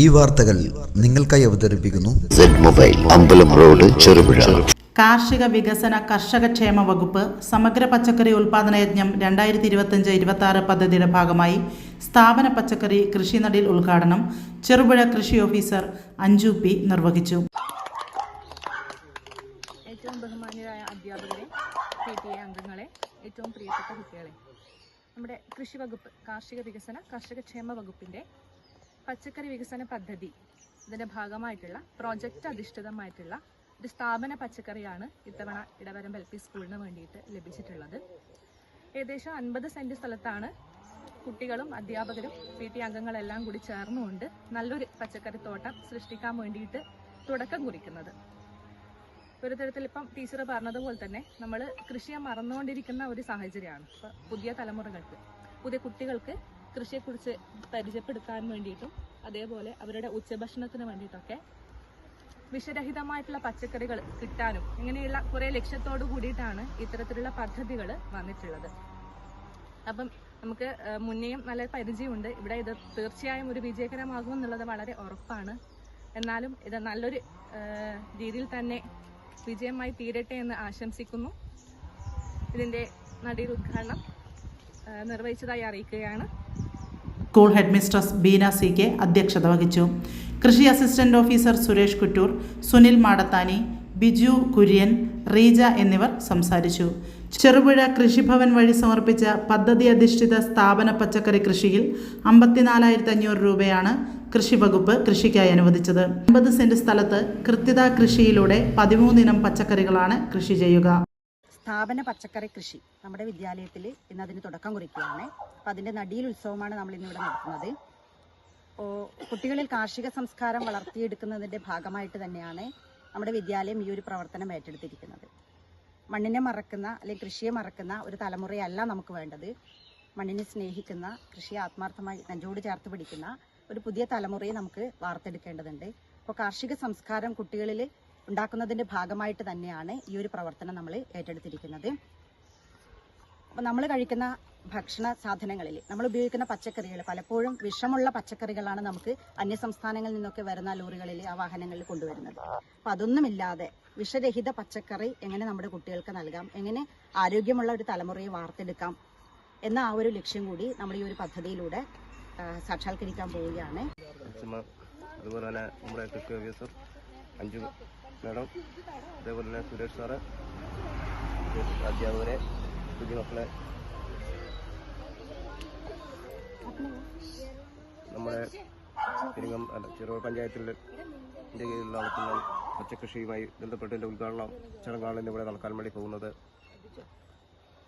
ഈ വാർത്തകൾ നിങ്ങൾക്കായി അവതരിപ്പിക്കുന്നു. മൊബൈൽ അമ്പലം റോഡ് ചെറുപുഴ. കാർഷിക വികസന കർഷകക്ഷേമ വകുപ്പ് സമഗ്ര പച്ചക്കറി ഉൽപാദന യജ്ഞം രണ്ടായിരത്തി ഇരുപത്തഞ്ച് ഇരുപത്തി ആറ് പദ്ധതിയുടെ ഭാഗമായി സ്ഥാപന പച്ചക്കറി കൃഷിനടിൽ ഉദ്ഘാടനം ചെറുപുഴ കൃഷി ഓഫീസർ അഞ്ജു പി നിർവഹിച്ചു. ഏറ്റവും ബഹുമാന്യരായ അധ്യാപകരെ പി ടി എ അംഗങ്ങളെ ഏറ്റവും പ്രിയപ്പെട്ട കുട്ടികളെ നമ്മുടെ കൃഷി വകുപ്പ് കാർഷിക വികസന കർഷകക്ഷേമ വകുപ്പിന്റെ പച്ചക്കറി വികസന പദ്ധതി. ഇതിന്റെ ഭാഗമായിട്ടുള്ള പ്രോജക്റ്റ് അധിഷ്ഠിതമായിട്ടുള്ള ഒരു സ്ഥാപന പച്ചക്കറിയാണ് ഇത്തവണ ഇടവരമ്പ് എൽ പി സ്കൂളിന് വേണ്ടിയിട്ട് ലഭിച്ചിട്ടുള്ളത്. ഏകദേശം അൻപത് സെന്റ് സ്ഥലത്താണ് കുട്ടികളും അധ്യാപകരും പി ടി അംഗങ്ങളെല്ലാം കൂടി ചേർന്നുകൊണ്ട് നല്ലൊരു പച്ചക്കറി തോട്ടം സൃഷ്ടിക്കാൻ വേണ്ടിയിട്ട് തുടക്കം കുറിക്കുന്നത്. ഒരു തരത്തിൽ ഇപ്പം ടീച്ചർ പറഞ്ഞതുപോലെ തന്നെ നമ്മൾ കൃഷിയെ മറന്നുകൊണ്ടിരിക്കുന്ന ഒരു സാഹചര്യമാണ്. പുതിയ തലമുറകൾക്ക് പുതിയ കുട്ടികൾക്ക് കൃഷിയെക്കുറിച്ച് പരിചയപ്പെടുത്താൻ വേണ്ടിയിട്ടും അതേപോലെ അവരുടെ ഉച്ചഭക്ഷണത്തിന് വേണ്ടിയിട്ടൊക്കെ വിഷരഹിതമായിട്ടുള്ള പച്ചക്കറികൾ കിട്ടാനും ഇങ്ങനെയുള്ള കുറേ ലക്ഷ്യത്തോടു കൂടിയിട്ടാണ് ഇത്തരത്തിലുള്ള പദ്ധതികൾ വന്നിട്ടുള്ളത്. അപ്പം നമുക്ക് മുന്നേയും നല്ല പരിചയമുണ്ട്. ഇവിടെ ഇത് തീർച്ചയായും ഒരു വിജയകരമാകും എന്നുള്ളത് വളരെ ഉറപ്പാണ്. എന്നാലും ഇത് നല്ലൊരു രീതിയിൽ തന്നെ വിജയമായി തീരട്ടെ എന്ന് ആശംസിക്കുന്നു. ഇതിന്റെ നടീൽ ഉദ്ഘാടനം നിർവഹിച്ചതായി അറിയിക്കുകയാണ്. School head mistress Beena C K അധ്യക്ഷത വഹിച്ചു. കൃഷി അസിസ്റ്റന്റ് ഓഫീസർ സുരേഷ് കുറ്റൂർ സുനിൽ മാടത്താനി ബിജു കുര്യൻ റീജ എന്നിവർ സംസാരിച്ചു. ചെറുപുഴ കൃഷിഭവൻ വഴി സമർപ്പിച്ച പദ്ധതി അധിഷ്ഠിത സ്ഥാപന പച്ചക്കറി കൃഷിയിൽ അമ്പത്തിനാലായിരത്തി അഞ്ഞൂറ് രൂപയാണ് കൃഷി വകുപ്പ് കൃഷിക്കായി അനുവദിച്ചത്. അമ്പത് സെന്റ് സ്ഥലത്ത് കൃത്യത കൃഷിയിലൂടെ പതിമൂന്നിനം പച്ചക്കറികളാണ് കൃഷി ചെയ്യുക. സ്ഥാപന പച്ചക്കറി കൃഷി നമ്മുടെ വിദ്യാലയത്തിൽ ഇന്ന് അതിന് തുടക്കം കുറിക്കുകയാണ്. അപ്പം അതിന്റെ നടിയിൽ ഉത്സവമാണ് നമ്മൾ ഇന്നിവിടെ നടത്തുന്നത്. കുട്ടികളിൽ കാർഷിക സംസ്കാരം വളർത്തിയെടുക്കുന്നതിന്റെ ഭാഗമായിട്ട് തന്നെയാണ് നമ്മുടെ വിദ്യാലയം ഈ ഒരു പ്രവർത്തനം ഏറ്റെടുത്തിരിക്കുന്നത്. മണ്ണിനെ മറക്കുന്ന അല്ലെങ്കിൽ കൃഷിയെ മറക്കുന്ന ഒരു തലമുറയല്ല നമുക്ക് വേണ്ടത്. മണ്ണിനെ സ്നേഹിക്കുന്ന കൃഷിയെ ആത്മാർത്ഥമായി നെഞ്ചോട് ചേർത്ത് പിടിക്കുന്ന ഒരു പുതിയ തലമുറയെ നമുക്ക് വാർത്തെടുക്കേണ്ടതുണ്ട്. അപ്പോൾ കാർഷിക സംസ്കാരം കുട്ടികളിൽ ഉണ്ടാക്കുന്നതിന്റെ ഭാഗമായിട്ട് തന്നെയാണ് ഈ ഒരു പ്രവർത്തനം നമ്മൾ ഏറ്റെടുത്തിരിക്കുന്നത്. അപ്പം നമ്മൾ കഴിക്കുന്ന ഭക്ഷണ സാധനങ്ങളിൽ നമ്മൾ ഉപയോഗിക്കുന്ന പച്ചക്കറികൾ പലപ്പോഴും വിഷമുള്ള പച്ചക്കറികളാണ് നമുക്ക് അന്യസംസ്ഥാനങ്ങളിൽ നിന്നൊക്കെ വരുന്ന ലോറികളിൽ ആ വാഹനങ്ങളിൽ കൊണ്ടുവരുന്നത്. അപ്പം അതൊന്നുമില്ലാതെ വിഷരഹിത പച്ചക്കറി എങ്ങനെ നമ്മുടെ കുട്ടികൾക്ക് നൽകാം എങ്ങനെ ആരോഗ്യമുള്ള ഒരു തലമുറയെ വാർത്തെടുക്കാം എന്ന ആ ഒരു ലക്ഷ്യം കൂടി നമ്മൾ ഈ ഒരു പദ്ധതിയിലൂടെ സാക്ഷാത്കരിക്കാൻ പോവുകയാണ്. അതുപോലെ തന്നെ നമ്മുടെ അഞ്ചു മാഡം അതേപോലെ തന്നെ സുരേഷ് സാറ് അധ്യാപകരെ കുഞ്ഞുമക്കളെ നമ്മുടെ തിരുങ്ങം അല്ല ചെറുപുഴ പഞ്ചായത്തിൽ എന്റെ കീഴിൽ നടത്തുന്ന പച്ചക്കൃഷിയുമായി ബന്ധപ്പെട്ടതിന്റെ ഉദ്ഘാടനം ചടങ്ങാണ് ഇവിടെ നടക്കാൻ വേണ്ടി പോകുന്നത്.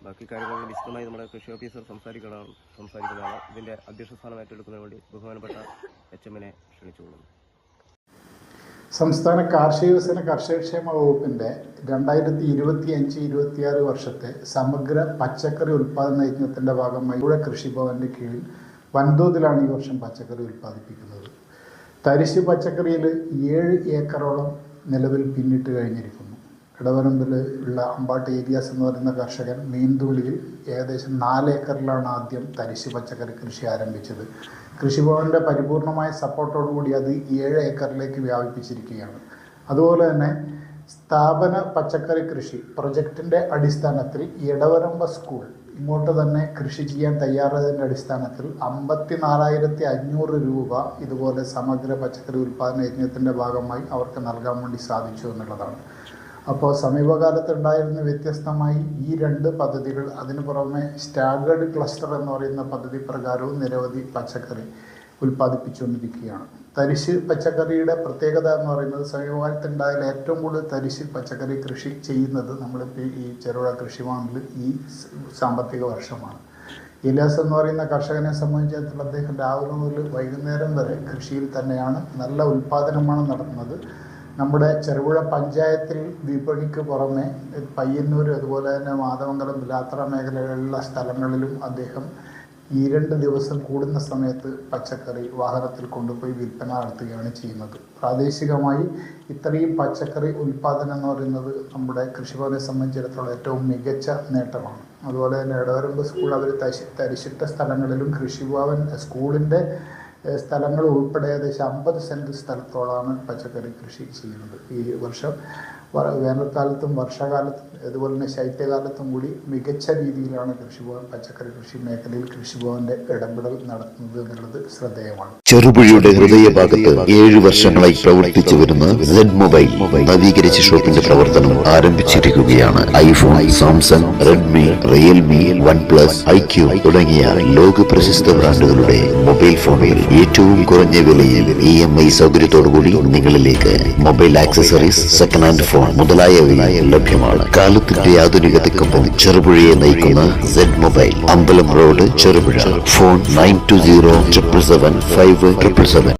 ബാക്കി കാര്യങ്ങൾ വിശദമായി നമ്മുടെ കൃഷി ഓഫീസർ സംസാരിക്കണം സംസാരിക്കുന്നതാണ്. ഇതിന്റെ അധ്യക്ഷ സ്ഥാനം ഏറ്റെടുക്കുന്നതിന് വേണ്ടി ബഹുമാനപ്പെട്ട എച്ച് എമ്മിനെ ക്ഷണിച്ചുകൊള്ളുന്നു. സംസ്ഥാന കാർഷിക വികസന കർഷകക്ഷേമ വകുപ്പിന്റെ രണ്ടായിരത്തി ഇരുപത്തി അഞ്ച് ഇരുപത്തിയാറ് വർഷത്തെ സമഗ്ര പച്ചക്കറി ഉൽപ്പാദന യജ്ഞത്തിന്റെ ഭാഗമായി ഇവിടെ കൃഷിഭവന്റെ കീഴിൽ വൻതോതിലാണ് ഈ വർഷം പച്ചക്കറി ഉൽപ്പാദിപ്പിക്കുന്നത്. തരിശ് പച്ചക്കറിയിൽ ഏഴ് ഏക്കറോളം നിലവിൽ പിന്നിട്ട് കഴിഞ്ഞിരിക്കുന്നു. ഇടവരമ്പിൽ ഉള്ള അമ്പാട്ട് ഏരിയാസ് എന്ന് പറയുന്ന കർഷകൻ മീൻതുള്ളിയിൽ ഏകദേശം നാല് ഏക്കറിലാണ് ആദ്യം തരിശ് പച്ചക്കറി കൃഷി ആരംഭിച്ചത്. കൃഷിഭവന്റെ പരിപൂർണമായ സപ്പോർട്ടോടുകൂടി അത് ഏഴ് ഏക്കറിലേക്ക് വ്യാപിപ്പിച്ചിരിക്കുകയാണ്. അതുപോലെ തന്നെ സ്ഥാപന പച്ചക്കറി കൃഷി പ്രൊജക്റ്റിന്റെ അടിസ്ഥാനത്തിൽ ഇടവരമ്പ സ്കൂൾ ഇങ്ങോട്ട് തന്നെ കൃഷി ചെയ്യാൻ തയ്യാറായതിന്റെ അടിസ്ഥാനത്തിൽ അമ്പത്തി നാലായിരത്തി അഞ്ഞൂറ് രൂപ ഇതുപോലെ സമഗ്ര പച്ചക്കറി ഉൽപ്പാദന യജ്ഞത്തിന്റെ ഭാഗമായി അവർക്ക് നൽകാൻ വേണ്ടി സാധിച്ചു എന്നുള്ളതാണ്. അപ്പോൾ സമീപകാലത്ത് ഉണ്ടായിരുന്ന വ്യത്യസ്തമായി ഈ രണ്ട് പദ്ധതികൾ അതിനു പുറമെ സ്റ്റാഗേർഡ് ക്ലസ്റ്റർ എന്ന് പറയുന്ന പദ്ധതി പ്രകാരവും നിരവധി പച്ചക്കറി ഉൽപ്പാദിപ്പിച്ചുകൊണ്ടിരിക്കുകയാണ്. തരിശ് പച്ചക്കറിയുടെ പ്രത്യേകത എന്ന് പറയുന്നത് സമീപകാലത്ത് ഉണ്ടായാൽ ഏറ്റവും കൂടുതൽ തരിശ് പച്ചക്കറി കൃഷി ചെയ്യുന്നത് നമ്മളിപ്പോൾ ഈ ചെറുപുഴ കൃഷിഭവനിൽ ഈ സാമ്പത്തിക വർഷമാണ്. ഇലാസ് എന്ന് പറയുന്ന കർഷകനെ സംബന്ധിച്ചിടത്തോളം അദ്ദേഹം രാവിലെ മുതൽ വൈകുന്നേരം വരെ കൃഷിയിൽ തന്നെയാണ് നല്ല ഉൽപ്പാദനമാണ് നടത്തുന്നത്. നമ്മുടെ ചെറുപുഴ പഞ്ചായത്തിൽ വിപണിക്ക് പുറമെ പയ്യന്നൂർ അതുപോലെ തന്നെ മാധവങ്കലം യാത്ര മേഖലകളിലുള്ള സ്ഥലങ്ങളിലും അദ്ദേഹം ഈ രണ്ട് ദിവസം കൂടുന്ന സമയത്ത് പച്ചക്കറി വാഹനത്തിൽ കൊണ്ടുപോയി വിൽപ്പന നടത്തുകയാണ് ചെയ്യുന്നത്. പ്രാദേശികമായി ഇത്രയും പച്ചക്കറി ഉൽപ്പാദനം എന്ന് പറയുന്നത് നമ്മുടെ കൃഷിഭവനെ സംബന്ധിച്ചിടത്തോളം ഏറ്റവും മികച്ച നേട്ടമാണ്. അതുപോലെ തന്നെ ഇടവരമ്പ് സ്കൂൾ അവർ തരിശിട്ട സ്ഥലങ്ങളിലും കൃഷിഭവൻ സ്കൂളിന്റെ സ്ഥലങ്ങൾ ഉൾപ്പെടെ ഏകദേശം അമ്പത് സെന്റ് സ്ഥലത്തോളമാണ് പച്ചക്കറി കൃഷി ചെയ്യുന്നത് ഈ വർഷം. വേനൽക്കാലത്തും വർഷകാലത്തും അതുപോലെ തന്നെ ശൈത്യകാലത്തും കൂടി മികച്ച രീതിയിലാണ് കൃഷിഭവൻ പച്ചക്കറി കൃഷി മേഖലയിൽ കൃഷിഭവന്റെ ഇടപെടൽ നടത്തുന്നത് എന്നുള്ളത് ശ്രദ്ധേയമാണ്. ചെറുപുഴയുടെ ഹൃദയഭാഗത്ത് ഏഴ് വർഷങ്ങളായി പ്രവർത്തിച്ചു വരുന്ന മൊബൈൽ നവീകരിച്ച ഷോപ്പിന്റെ പ്രവർത്തനം ആരംഭിച്ചിരിക്കുകയാണ്. IPhone Samsung Redmi Realme OnePlus iQOO തുടങ്ങിയ ലോക പ്രശസ്ത ബ്രാൻഡുകളുടെ മൊബൈൽ ഫോണിൽ ഏറ്റവും കുറഞ്ഞ വിലയിൽ ഇ എം ഐ സൗകര്യത്തോടുകൂടി നിങ്ങളിലേക്ക് mobile accessories second hand phone മുതലായവ ലഭ്യമാണ്. കാലത്തിന്റെ ആധുനികതയ്ക്കൊപ്പം ചെറുപുഴയെ നയിക്കുന്ന സെഡ് മൊബൈൽ അമ്പലം road Cherupuzha. Phone nine two zero triple seven five triple seven